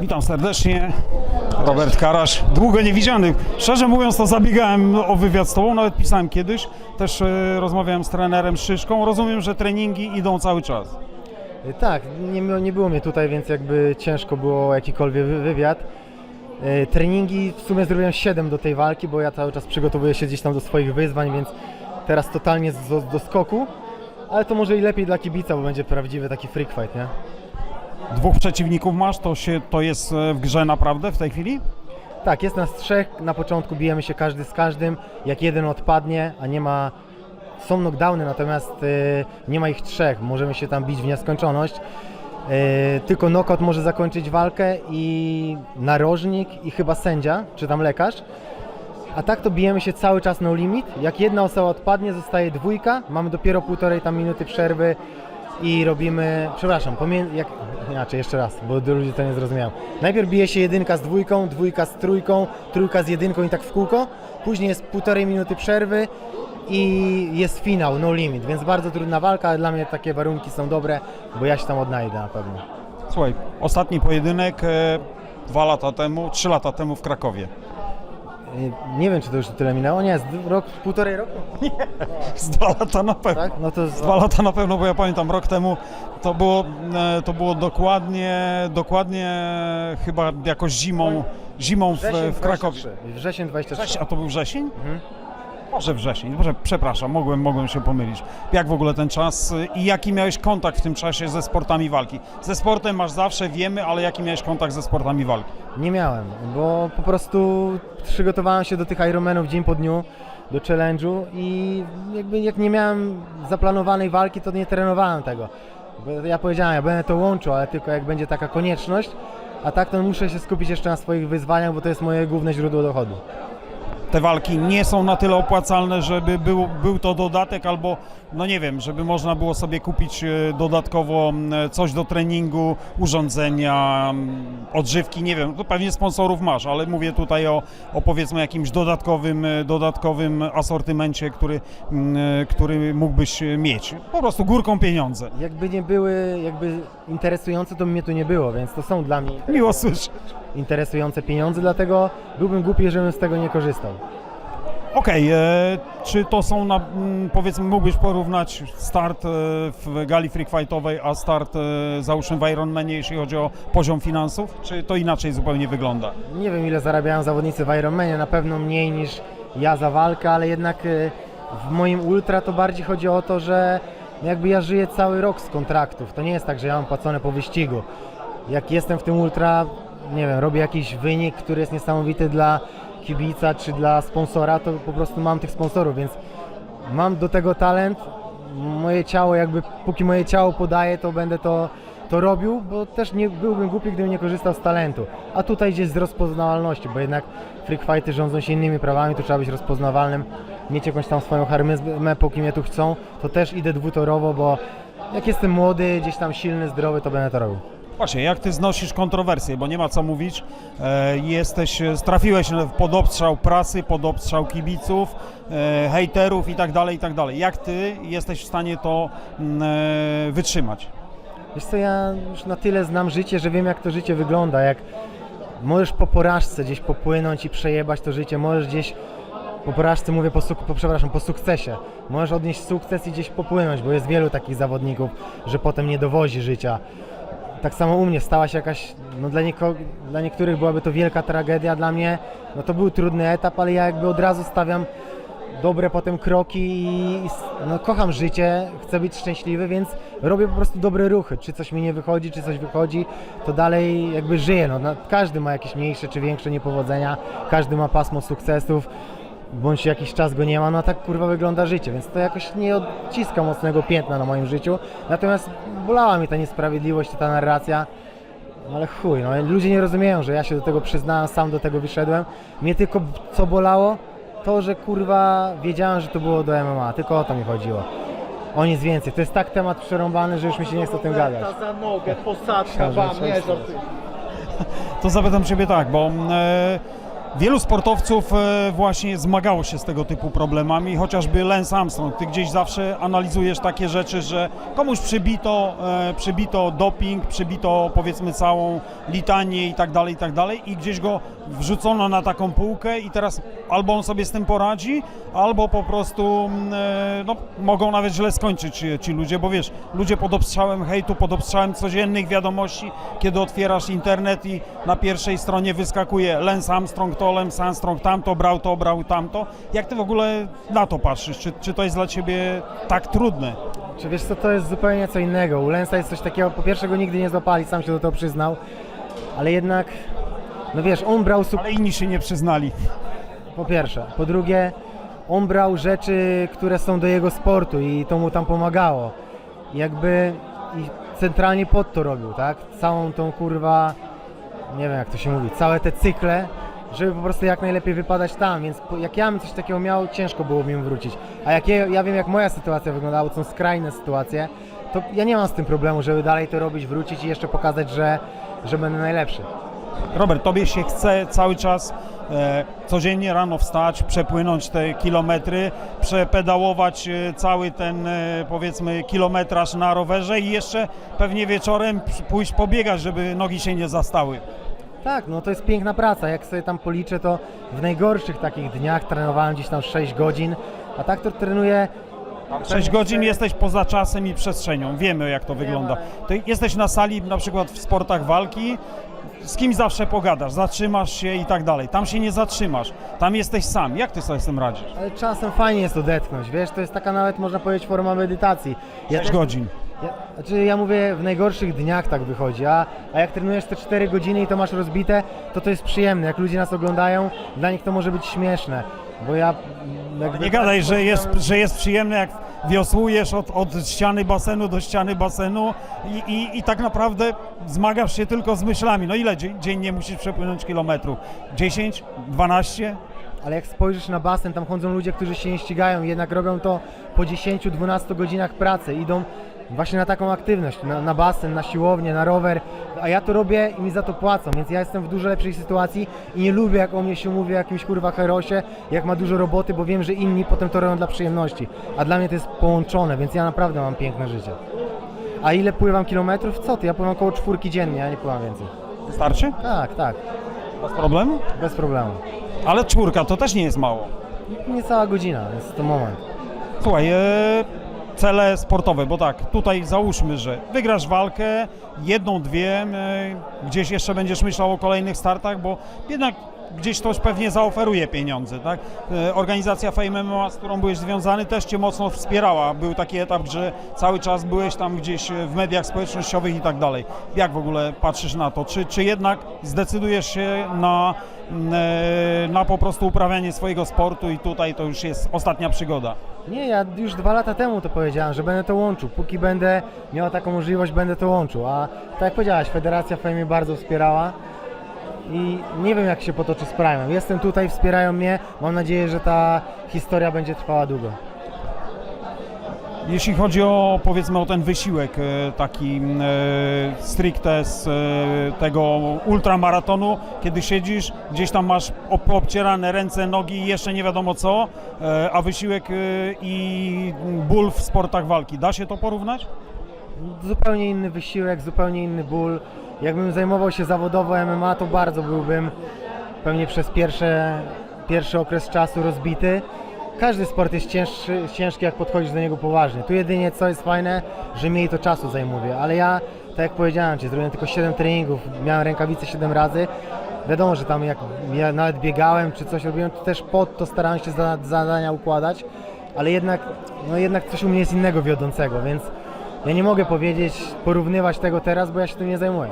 Witam serdecznie. Robert Karasz, długo niewidziany. Szczerze mówiąc, to zabiegałem o wywiad z Tobą, nawet pisałem kiedyś. Też e, rozmawiałem z trenerem Szyszką. Rozumiem, że treningi idą cały czas. Tak, nie, nie było mnie tutaj, więc jakby ciężko było jakikolwiek wy- wywiad. E, Treningi w sumie zrobiłem 7 do tej walki, bo ja cały czas przygotowuję się gdzieś tam do swoich wyzwań, więc teraz totalnie do, do skoku. Ale to może i lepiej dla kibica, bo będzie prawdziwy taki freak fight, nie? Dwóch przeciwników masz, to, się, to jest e, w grze naprawdę w tej chwili? Tak, jest nas trzech, na początku bijemy się każdy z każdym, jak jeden odpadnie, a nie ma... Są knockdowny, natomiast e, nie ma ich trzech, możemy się tam bić w nieskończoność. E, tylko knockout może zakończyć walkę i narożnik i chyba sędzia, czy tam lekarz. A tak to bijemy się cały czas no limit. Jak jedna osoba odpadnie, zostaje dwójka. Mamy dopiero półtorej tam minuty przerwy i robimy. Przepraszam, jak, inaczej jeszcze raz, bo ludzie to nie zrozumiałem. Najpierw bije się jedynka z dwójką, dwójka z trójką, trójka z jedynką i tak w kółko. Później jest półtorej minuty przerwy i jest finał, no limit, więc bardzo trudna walka, ale dla mnie takie warunki są dobre, bo ja się tam odnajdę na pewno. Słuchaj, ostatni pojedynek e, dwa lata temu, trzy lata temu w Krakowie. Y, Nie wiem, czy to już tyle minęło. Nie, z rok, półtorej roku? Z dwa lata na pewno. Tak? No to z... Dwa lata na pewno, bo ja pamiętam rok temu to było, e, to było dokładnie, dokładnie chyba jakoś zimą, zimą w, w Krakowie. 23. Wrzesień 23. Wrzesień, a to był wrzesień? Mhm. Może wrzesień, Może, przepraszam, mogłem, mogłem się pomylić. Jak w ogóle ten czas y, i jaki miałeś kontakt w tym czasie ze sportami walki? Ze sportem masz zawsze, wiemy, ale jaki miałeś kontakt ze sportami walki? Nie miałem, bo po prostu przygotowałem się do tych Ironmanów dzień po dniu, do challenge'u i jakby jak nie miałem zaplanowanej walki, to nie trenowałem tego. Ja powiedziałem, ja będę to łączył, ale tylko jak będzie taka konieczność, a tak to muszę się skupić jeszcze na swoich wyzwaniach, bo to jest moje główne źródło dochodu. Te walki nie są na tyle opłacalne, żeby był, był to dodatek albo, no nie wiem, żeby można było sobie kupić e, dodatkowo coś do treningu, urządzenia, odżywki, nie wiem, to pewnie sponsorów masz, ale mówię tutaj o, o powiedzmy jakimś dodatkowym, e, dodatkowym asortymencie, który, e, który mógłbyś mieć. Po prostu górką pieniądze. Jakby nie były jakby interesujące, to by mnie tu nie było, więc to są dla mnie Miło słyszeć. interesujące pieniądze, dlatego byłbym głupi, żebym z tego nie korzystał. Okej, e, czy to są, na, m, powiedzmy, mógłbyś porównać start e, w gali freak fightowej, a start e, załóżmy w Ironmanie, jeśli chodzi o poziom finansów, czy to inaczej zupełnie wygląda? Nie wiem ile zarabiają zawodnicy w Ironmanie, na pewno mniej niż ja za walkę, ale jednak w moim ultra to bardziej chodzi o to, że jakby ja żyję cały rok z kontraktów. To nie jest tak, że ja mam płacone po wyścigu. Jak jestem w tym ultra, nie wiem, robię jakiś wynik, który jest niesamowity dla kibica czy dla sponsora, to po prostu mam tych sponsorów, więc mam do tego talent. Moje ciało, jakby póki moje ciało podaje, to będę to, to robił, bo też nie byłbym głupi, gdybym nie korzystał z talentu. A tutaj gdzieś z rozpoznawalności, bo jednak freak fighty rządzą się innymi prawami, tu trzeba być rozpoznawalnym, mieć jakąś tam swoją charyzmę, póki mnie tu chcą, to też idę dwutorowo, bo jak jestem młody, gdzieś tam silny, zdrowy, to będę to robił. Właśnie, jak ty znosisz kontrowersje, bo nie ma co mówić, e, jesteś, e, trafiłeś pod obstrzał prasy, pod obstrzał kibiców, e, hejterów i tak dalej, i tak dalej. Jak ty jesteś w stanie to m, e, wytrzymać? Wiesz co, ja już na tyle znam życie, że wiem jak to życie wygląda, jak możesz po porażce gdzieś popłynąć i przejebać to życie, możesz gdzieś po porażce mówię po, po przepraszam, po sukcesie. Możesz odnieść sukces i gdzieś popłynąć, bo jest wielu takich zawodników, że potem nie dowozi życia. Tak samo u mnie stała się jakaś, no dla, nieko, dla niektórych byłaby to wielka tragedia, dla mnie no to był trudny etap, ale ja jakby od razu stawiam dobre potem kroki i no, kocham życie, chcę być szczęśliwy, więc robię po prostu dobre ruchy. Czy coś mi nie wychodzi, czy coś wychodzi, to dalej jakby żyję. No, każdy ma jakieś mniejsze czy większe niepowodzenia, każdy ma pasmo sukcesów, bądź jakiś czas go nie ma, no a tak kurwa wygląda życie, więc to jakoś nie odciska mocnego piętna na moim życiu. Natomiast bolała mi ta niesprawiedliwość i ta narracja. No ale chuj, no ludzie nie rozumieją, że ja się do tego przyznałem, sam do tego wyszedłem. Mnie tylko co bolało, to, że kurwa wiedziałem, że to było do MMA, tylko o to mi chodziło. O nic więcej. To jest tak temat przerąbany, że już mi się nie chce o tym gadać. za nogę, posadka wam, nie. To zapytam Ciebie tak, bo e, Wielu sportowców e, właśnie zmagało się z tego typu problemami, chociażby Lance Armstrong. Ty gdzieś zawsze analizujesz takie rzeczy, że komuś przybito, e, przybito doping, przybito powiedzmy całą litanię i tak dalej, i tak dalej i gdzieś go wrzucono na taką półkę i teraz albo on sobie z tym poradzi, albo po prostu mm, e, no, mogą nawet źle skończyć e, ci ludzie, bo wiesz, ludzie pod obstrzałem hejtu, pod obstrzałem codziennych wiadomości, kiedy otwierasz internet i na pierwszej stronie wyskakuje Lance Armstrong to, Lance Armstrong tamto, brał to, brał tamto. Jak ty w ogóle na to patrzysz? Czy, czy to jest dla ciebie tak trudne? Czy wiesz co, to jest zupełnie co innego. U Lensa jest coś takiego, po pierwsze go nigdy nie złapali, sam się do tego przyznał, ale jednak, no wiesz, on brał sukces. Ale inni się nie przyznali. Po pierwsze. Po drugie, on brał rzeczy, które są do jego sportu i to mu tam pomagało. Jakby i centralnie pod to robił, tak? Całą tą kurwa, nie wiem jak to się mówi, całe te cykle, żeby po prostu jak najlepiej wypadać tam, więc po- jak ja bym coś takiego miał, ciężko było mi wrócić. A jak ja, ja wiem jak moja sytuacja wyglądała, bo to są skrajne sytuacje, to ja nie mam z tym problemu, żeby dalej to robić, wrócić i jeszcze pokazać, że, że będę najlepszy. Robert, tobie się chce cały czas e, codziennie rano wstać, przepłynąć te kilometry, przepedałować e, cały ten e, powiedzmy kilometraż na rowerze i jeszcze pewnie wieczorem pójść pobiegać, żeby nogi się nie zastały. Tak, no to jest piękna praca. Jak sobie tam policzę, to w najgorszych takich dniach trenowałem gdzieś tam 6 godzin, a tak to trenuję. 6 godzin jesteś poza czasem i przestrzenią, wiemy jak to wygląda. Ty jesteś na sali na przykład w sportach walki, z kim zawsze pogadasz, zatrzymasz się i tak dalej. Tam się nie zatrzymasz, tam jesteś sam. Jak ty sobie z tym radzisz? Ale czasem fajnie jest odetchnąć, wiesz, to jest taka nawet można powiedzieć forma medytacji. Ja 6 godzin. Ja, znaczy ja mówię, w najgorszych dniach tak wychodzi, a, a jak trenujesz te 4 godziny i to masz rozbite, to to jest przyjemne. Jak ludzie nas oglądają, dla nich to może być śmieszne, bo ja... Jakby, Nie gadaj, że jest, że jest przyjemne, jak wiosłujesz od, od ściany basenu do ściany basenu i, i, i tak naprawdę zmagasz się tylko z myślami. No ile dzie- dziennie musisz przepłynąć kilometrów? 10? 12? Ale jak spojrzysz na basen, tam chodzą ludzie, którzy się nie ścigają, jednak robią to po 10-12 godzinach pracy, idą właśnie na taką aktywność, na, na basen, na siłownię, na rower, a ja to robię i mi za to płacą, więc ja jestem w dużo lepszej sytuacji i nie lubię jak o mnie się mówi o jakimś kurwa herosie, jak ma dużo roboty, bo wiem, że inni potem to robią dla przyjemności, a dla mnie to jest połączone, więc ja naprawdę mam piękne życie. A ile pływam kilometrów? Co ty? Ja pływam około czwórki dziennie, ja nie pływam więcej. Wystarczy? Tak, tak, Bez problemu? bez problemu. Ale czwórka to też nie jest mało. Niecała godzina, jest to moment. Słuchaj, e, cele sportowe, bo tak, tutaj załóżmy, że wygrasz walkę, jedną, dwie, e, gdzieś jeszcze będziesz myślał o kolejnych startach, bo jednak gdzieś ktoś pewnie zaoferuje pieniądze, tak? E, Organizacja Fame MMA, z którą byłeś związany, też Cię mocno wspierała. Był taki etap, że cały czas byłeś tam gdzieś e, w mediach społecznościowych i tak dalej. Jak w ogóle patrzysz na to? Czy, czy jednak zdecydujesz się na, mm, e, na po prostu uprawianie swojego sportu i tutaj to już jest ostatnia przygoda? Nie, ja już dwa lata temu to powiedziałem, że będę to łączył. Póki będę miał taką możliwość, będę to łączył. A tak jak powiedziałaś, Federacja Fame bardzo wspierała i nie wiem jak się potoczy sprawa. Jestem tutaj, wspierają mnie. Mam nadzieję, że ta historia będzie trwała długo. Jeśli chodzi o powiedzmy o ten wysiłek e, taki e, stricte z e, tego ultramaratonu, kiedy siedzisz, gdzieś tam masz ob- obcierane ręce, nogi jeszcze nie wiadomo co, e, a wysiłek e, i ból w sportach walki, da się to porównać? Zupełnie inny wysiłek, zupełnie inny ból. Jakbym zajmował się zawodowo MMA, to bardzo byłbym pewnie przez pierwsze, pierwszy okres czasu rozbity. Każdy sport jest cięższy, ciężki, jak podchodzisz do niego poważnie. Tu jedynie co jest fajne, że mniej to czasu zajmuje, ale ja, tak jak powiedziałem Ci, zrobiłem tylko 7 treningów, miałem rękawice 7 razy. Wiadomo, że tam jak ja nawet biegałem czy coś robiłem, to też pod to starałem się za, zadania układać, ale jednak, no jednak coś u mnie jest innego wiodącego, więc ja nie mogę powiedzieć, porównywać tego teraz, bo ja się tym nie zajmuję.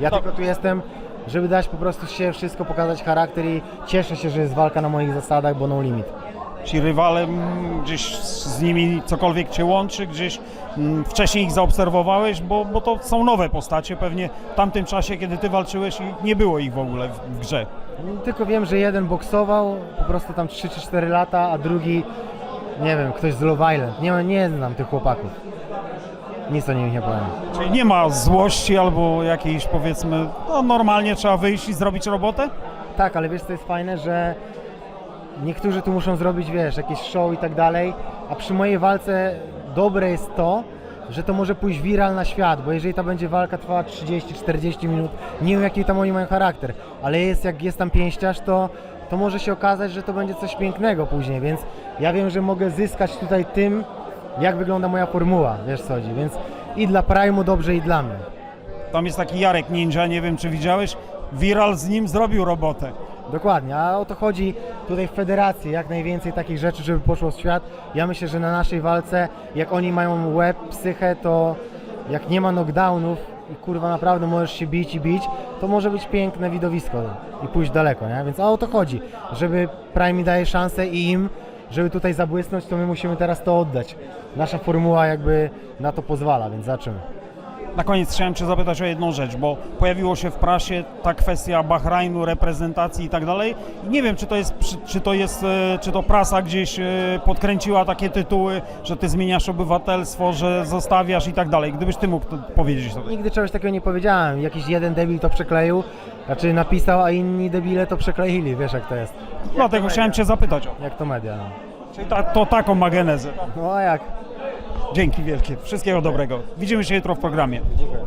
Ja tylko tu jestem, żeby dać po prostu się wszystko, pokazać charakter i cieszę się, że jest walka na moich zasadach, bo no limit. Ci rywale, mm, gdzieś z nimi cokolwiek Cię łączy, gdzieś mm, wcześniej ich zaobserwowałeś, bo, bo to są nowe postacie, pewnie w tamtym czasie, kiedy Ty walczyłeś i nie było ich w ogóle w, w grze. Tylko wiem, że jeden boksował po prostu tam 3 czy 4 lata, a drugi, nie wiem, ktoś z Love Island. Nie, nie znam tych chłopaków. Nic o nich nie powiem. Czyli nie ma złości albo jakiejś powiedzmy, no normalnie trzeba wyjść i zrobić robotę? tak, ale wiesz co jest fajne, że niektórzy tu muszą zrobić, wiesz, jakieś show i tak dalej, a przy mojej walce dobre jest to, że to może pójść viral na świat, bo jeżeli ta będzie walka trwała 30-40 minut, nie wiem jaki tam oni mają charakter, ale jest, jak jest tam pięściarz, to, to może się okazać, że to będzie coś pięknego później, więc ja wiem, że mogę zyskać tutaj tym, jak wygląda moja formuła, wiesz co chodzi, więc i dla Prime'u dobrze i dla mnie. Tam jest taki Jarek Ninja, nie wiem czy widziałeś, Viral z nim zrobił robotę. Dokładnie, a o to chodzi tutaj w federacji, jak najwięcej takich rzeczy, żeby poszło w świat. Ja myślę, że na naszej walce, jak oni mają łeb, psychę, to jak nie ma knockdownów i kurwa naprawdę możesz się bić i bić, to może być piękne widowisko i pójść daleko, nie? Więc a o to chodzi, żeby Prime mi daje szansę i im, żeby tutaj zabłysnąć, to my musimy teraz to oddać. Nasza formuła jakby na to pozwala, więc zobaczymy. Na koniec chciałem Cię zapytać o jedną rzecz, bo pojawiło się w prasie ta kwestia Bahrajnu, reprezentacji i tak dalej. Nie wiem, czy to jest, czy- to jest, e, czy to prasa gdzieś e, podkręciła takie tytuły, że Ty zmieniasz obywatelstwo, że zostawiasz i tak dalej. Gdybyś Ty mógł powiedzieć to. Nigdy czegoś takiego nie powiedziałem. Jakiś jeden debil to przekleił, znaczy napisał, a inni debile to przekleili, wiesz jak to jest. Dlatego chciałem Cię zapytać o. Jak to media, no. Czyli ta, to taką ma genezę. No a jak? Dzięki wielkie. Wszystkiego dobrego. Widzimy się jutro w programie. Dziękuję.